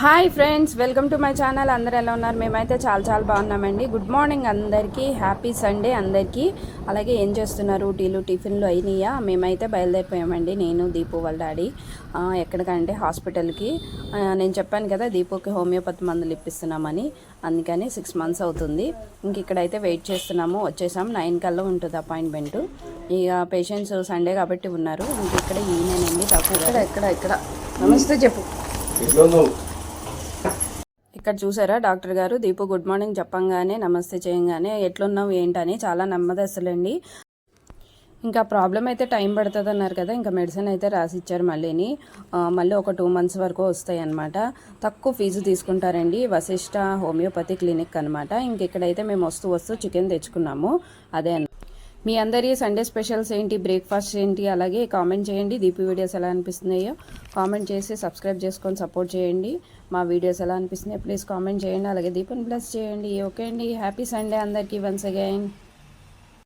Hi friends welcome to my channel అందరు ఎలా ఉన్నారు? మేమైతే చాలా చాలా బాగున్నామండి. గుడ్ మార్నింగ్ అందరికీ హ్యాపీ సండే అందరికీ. అలాగే ఏం చేస్తున్నారు? టీలు టిఫిన్లు అయినాయా? మేమైతే బయలుదేరిపోయామండి. నేను దీపు వాళ్ళ డాడీ. ఎక్కడికంటే హాస్పిటల్కి. నేను చెప్పాను కదా దీపుకి హోమియోపతి మందులు ఇప్పిస్తున్నామని. అందుకని సిక్స్ మంత్స్ అవుతుంది. ఇంక ఇక్కడైతే వెయిట్ చేస్తున్నాము. వచ్చేసాం నైన్ కల్లా ఉంటుంది అపాయింట్మెంట్ ఇక పేషెంట్స్ సండే కాబట్టి ఉన్నారు. ఇంక ఇక్కడ ఈయనండి డాక్టర్ ఇక్కడ ఇక్కడ ఇక్కడ. నమస్తే చెప్పు. ఇక్కడ చూసారా? డాక్టర్ గారు దీపు గుడ్ మార్నింగ్ చెప్పంగానే నమస్తే చేయంగానే ఎట్లున్నావు ఏంటని చాలా నెమ్మదస్తులండి ఇంకా ప్రాబ్లం అయితే టైం పడుతుంది అన్నారు కదా ఇంకా మెడిసిన్ అయితే రాసి ఇచ్చారు మళ్ళీని మళ్ళీ ఒక టూ మంత్స్ వరకు వస్తాయి అనమాట తక్కువ ఫీజు తీసుకుంటారండి వశిష్ట హోమియోపతి క్లినిక్ అనమాట ఇంక ఇక్కడైతే మేము వస్తూ వస్తూ చికెన్ తెచ్చుకున్నాము. అదే అన్న మీ అందరి సండే స్పెషల్స్ ఏంటి బ్రేక్ఫాస్ట్ ఏంటి అలాగే కామెంట్ చేయండి. దీపి వీడియోస్ ఎలా అనిపిస్తున్నాయో కామెంట్ చేసి సబ్స్క్రైబ్ చేసుకొని సపోర్ట్ చేయండి. మా వీడియోస్ ఎలా అనిపిస్తున్నాయో ప్లీజ్ కామెంట్ చేయండి. అలాగే దీపని ప్లస్ చేయండి. ఓకే అండి. హ్యాపీ సండే అందరికీ వన్స్ అగైన్